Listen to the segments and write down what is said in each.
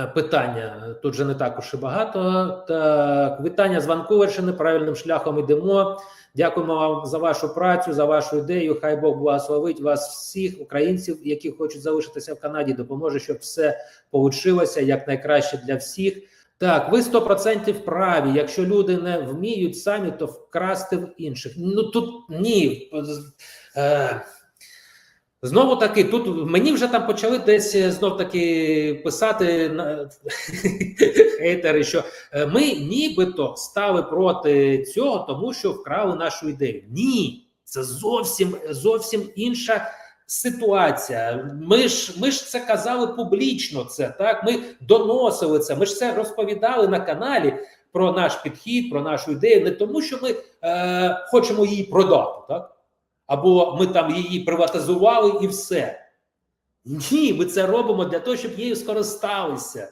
Е, Питання тут же не так уж і багато. Так, вітання з Ванкуверщини. Правильним шляхом йдемо. Дякуємо вам за вашу працю, за вашу ідею. Хай Бог благословить вас всіх, українців, які хочуть залишитися в Канаді. Допоможе, щоб все получилося як найкраще для всіх. Так, ви 100% праві. Якщо люди не вміють самі, то вкрасти в інших. Ну тут ні. Е, Знову таки, тут мені вже там почали десь знов таки писати на хейтери, що е, ми нібито стали проти цього, тому що вкрали нашу ідею. Ні, це зовсім зовсім інша ситуація. Ми ж ми ж це казали публічно. Це так. Ми доносили це. Ми ж це розповідали на каналі про наш підхід, про нашу ідею, не тому, що ми е, хочемо її продати, так або ми там її приватизували і все. Ні, ми це робимо для того, щоб її скористалися,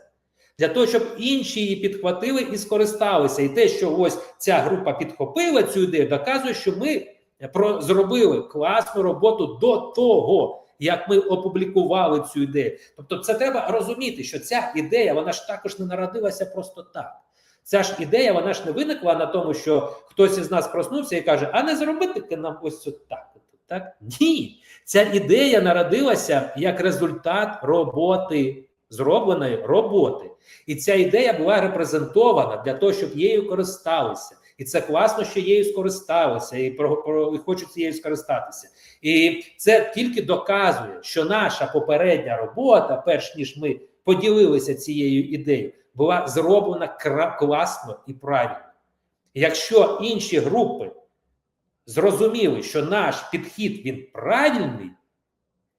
для того, щоб інші її підхватили і скористалися. І те, що ось ця група підхопила цю ідею, доказує, що ми зробили класну роботу до того, як ми опублікували цю ідею. Тобто, це треба розуміти, що ця ідея вона ж також не народилася просто так. Ця ж ідея, вона ж не виникла на тому, що хтось із нас проснувся і каже: а не зробити нам ось от так. Так? Ні, ця ідея народилася як результат роботи, зробленої роботи. І ця ідея була репрезентована для того, щоб її користалися. І це класно, що її скористалися, і про, про і хочуть цією скористатися. І це тільки доказує, що наша попередня робота, перш ніж ми поділилися цією ідеєю, була зроблена класно і правильно. Якщо інші групи зрозуміли, що наш підхід він правильний,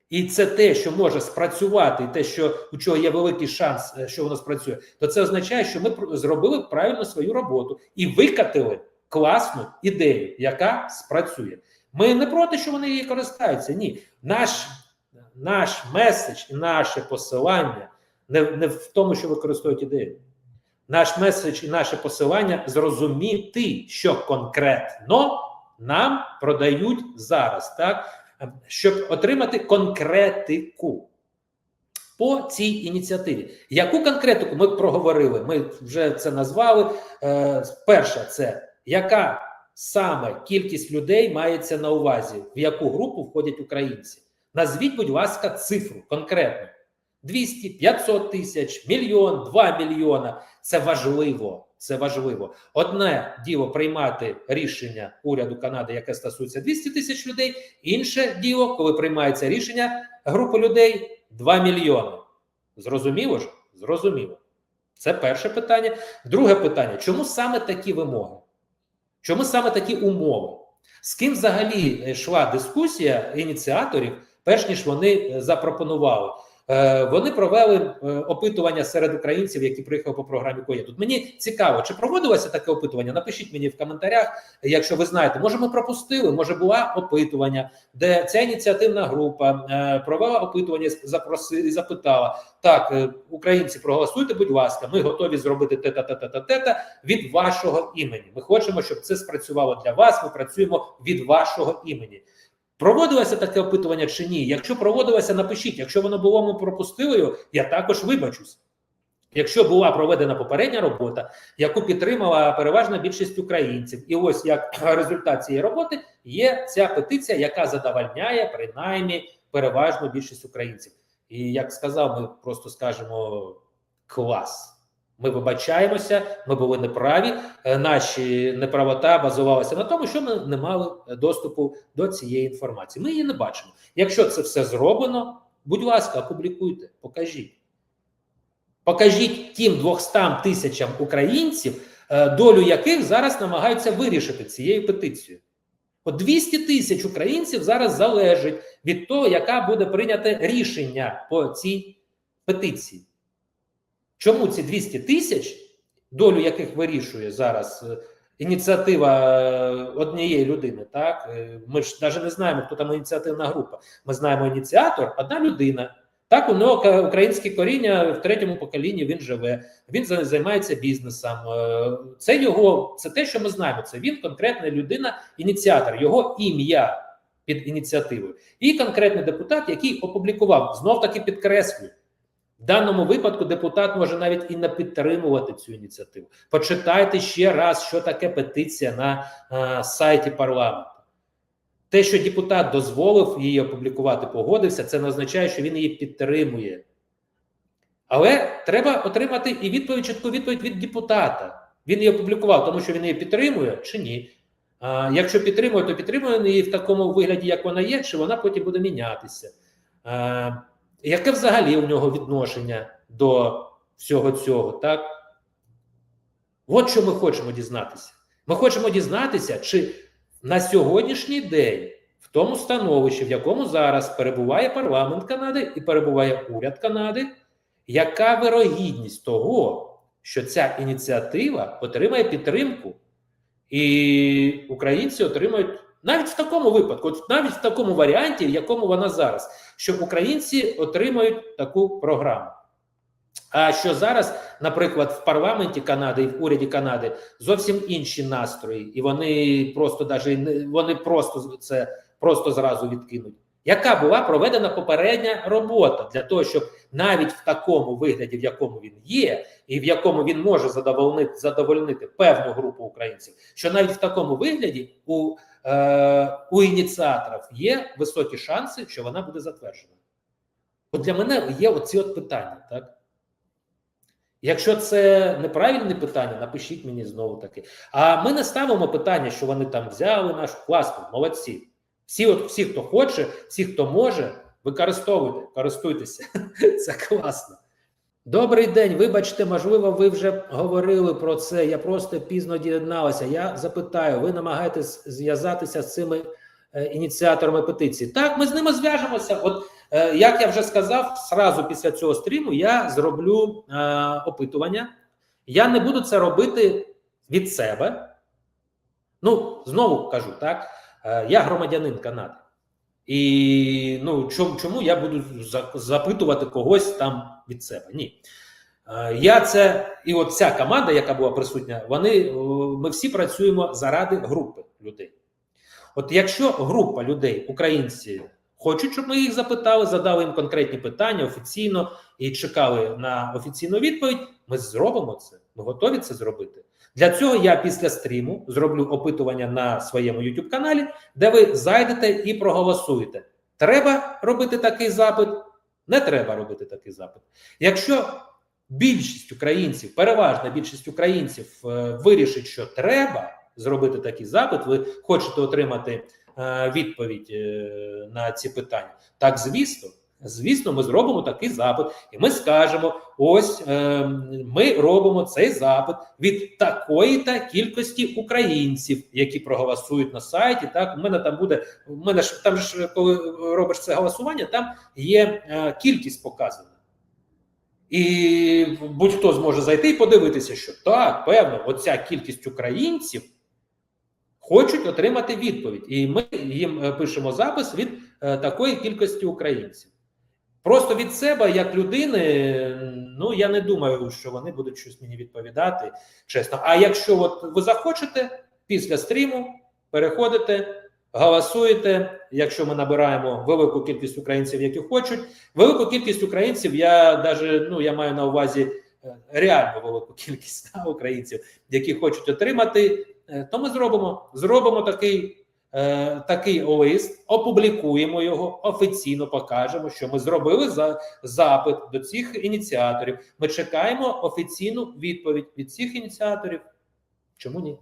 і це те, що може спрацювати, і те, що у чого є великий шанс, е, що воно спрацює, то це означає, що ми зробили правильно свою роботу і викатили класну ідею, яка спрацює. Ми не проти, що вони її користаються. Ні, наш наш меседж і наше посилання не, не в тому, що використовують ідею. Наш меседж і наше посилання зрозуміти, що конкретно нам продають зараз, так щоб отримати конкретику по цій ініціативі. Яку конкретику ми проговорили? Ми вже це назвали. Е, Перша це яка саме кількість людей мається на увазі, в яку групу входять українці? Назвіть, будь ласка, цифру конкретно. 200, 500 тисяч, мільйон, 2 мільйона. Це важливо. Це важливо. Одне діло приймати рішення уряду Канади, яке стосується 200 тисяч людей. Інше діло, коли приймається рішення групи людей 2 мільйони. Зрозуміло ж? Зрозуміло. Це перше питання. Друге питання: чому саме такі вимоги? Чому саме такі умови? З ким взагалі йшла дискусія ініціаторів, перш ніж вони запропонували? Вони провели опитування серед українців, які приїхали по програмі КОЄ. Тут мені цікаво, чи проводилося таке опитування? Напишіть мені в коментарях, якщо ви знаєте, може ми пропустили, може була опитування, де ця ініціативна група провела опитування, запросила і запитала: так, українці, проголосуйте, будь ласка, ми готові зробити тета тета тета від вашого імені. Ми хочемо, щоб це спрацювало для вас. Ми працюємо від вашого імені. Проводилося таке опитування чи ні? Якщо проводилося, напишіть. Якщо воно було, ми пропустили я також вибачусь. Якщо була проведена попередня робота, яку підтримала переважна більшість українців, і ось як результат цієї роботи є ця петиція, яка задовольняє принаймні переважну більшість українців. І як сказав, ми просто скажемо клас. Ми вибачаємося, ми були неправі. Наші неправота базувалася на тому, що ми не мали доступу до цієї інформації. Ми її не бачимо. Якщо це все зроблено, будь ласка, опублікуйте, покажіть. Покажіть тим 200 тисячам українців, долю яких зараз намагаються вирішити цією петицією. От 200 тисяч українців зараз залежить від того, яка буде прийнято рішення по цій петиції. Чому ці 200 тисяч, долю яких вирішує зараз ініціатива однієї людини? Так ми ж навіть не знаємо, хто там ініціативна група. Ми знаємо ініціатор, одна людина. Так, у нього українське коріння в третьому поколінні він живе, він займається бізнесом. Це його, це те, що ми знаємо. Це він конкретна людина, ініціатор, його ім'я під ініціативою, і конкретний депутат, який опублікував знов таки підкреслюю. В даному випадку депутат може навіть і не підтримувати цю ініціативу. Почитайте ще раз, що таке петиція на е, сайті парламенту. Те, що депутат дозволив її опублікувати, погодився, це не означає, що він її підтримує. Але треба отримати і відповідь, чітку відповідь від депутата. Він її опублікував, тому що він її підтримує чи ні. А, якщо підтримує, то підтримує її в такому вигляді, як вона є, чи вона потім буде мінятися. А, яке взагалі у нього відношення до всього цього? так? От що ми хочемо дізнатися. Ми хочемо дізнатися, чи на сьогоднішній день в тому становищі, в якому зараз перебуває парламент Канади і перебуває уряд Канади, яка вирогідність того, що ця ініціатива отримає підтримку, і українці отримають навіть в такому випадку, от навіть в такому варіанті, в якому вона зараз, що українці отримають таку програму. А що зараз, наприклад, в парламенті Канади і в уряді Канади зовсім інші настрої, і вони просто не- вони просто це просто зразу відкинуть. Яка була проведена попередня робота для того, щоб навіть в такому вигляді, в якому він є, і в якому він може задовольнити задовольнити певну групу українців, що навіть в такому вигляді у, у ініціаторів є високі шанси, що вона буде затверджена. От для мене є оці от питання, так? Якщо це неправильне питання, напишіть мені знову таки. А ми не ставимо питання, що вони там взяли наш класно, молодці. Всі, от, всі, хто хоче, всі, хто може, використовуйте, користуйтеся. Це класно. Добрий день. Вибачте, можливо, ви вже говорили про це. Я просто пізно дізналася. Я запитаю, ви намагаєтесь зв'язатися з цими е, ініціаторами петиції? Так, ми з ними зв'яжемося. От Е, Як я вже сказав, сразу після цього стріму я зроблю е, опитування. Я не буду це робити від себе. Ну, знову кажу, так, е, я громадянин Канади. І ну, чому, чому я буду запитувати когось там від себе? Ні. Е, Я це, і от ця команда, яка була присутня, вони, е, ми всі працюємо заради групи людей. От якщо група людей, українці, хочуть, щоб ми їх запитали, задали їм конкретні питання офіційно і чекали на офіційну відповідь, ми зробимо це. Ми готові це зробити. Для цього я після стріму зроблю опитування на своєму YouTube каналі, де ви зайдете і проголосуєте. Треба робити такий запит, не треба робити такий запит. Якщо більшість українців, переважна більшість українців е, вирішить, що треба зробити такий запит, ви хочете отримати відповідь е, на ці питання. Так, звісно, звісно, ми зробимо такий запит, і ми скажемо: ось е, ми робимо цей запит від такої та кількості українців, які проголосують на сайті. Так, у мене там буде. У мене ж там ж коли робиш це голосування, там є е, кількість показана. І будь-хто зможе зайти і подивитися, що так, певно, оця кількість українців хочуть отримати відповідь. І ми їм е, пишемо запис від е, такої кількості українців. Просто від себе, як людини, ну я не думаю, що вони будуть щось мені відповідати, чесно. А якщо от ви захочете після стріму, переходите, голосуєте. Якщо ми набираємо велику кількість українців, які хочуть, велику кількість українців, я даже ну я маю на увазі е, реально велику кількість українців, які хочуть отримати, то ми зробимо зробимо такий. Е, такий лист, опублікуємо його офіційно, покажемо, що ми зробили за запит до цих ініціаторів. Ми чекаємо офіційну відповідь від цих ініціаторів. Чому ні?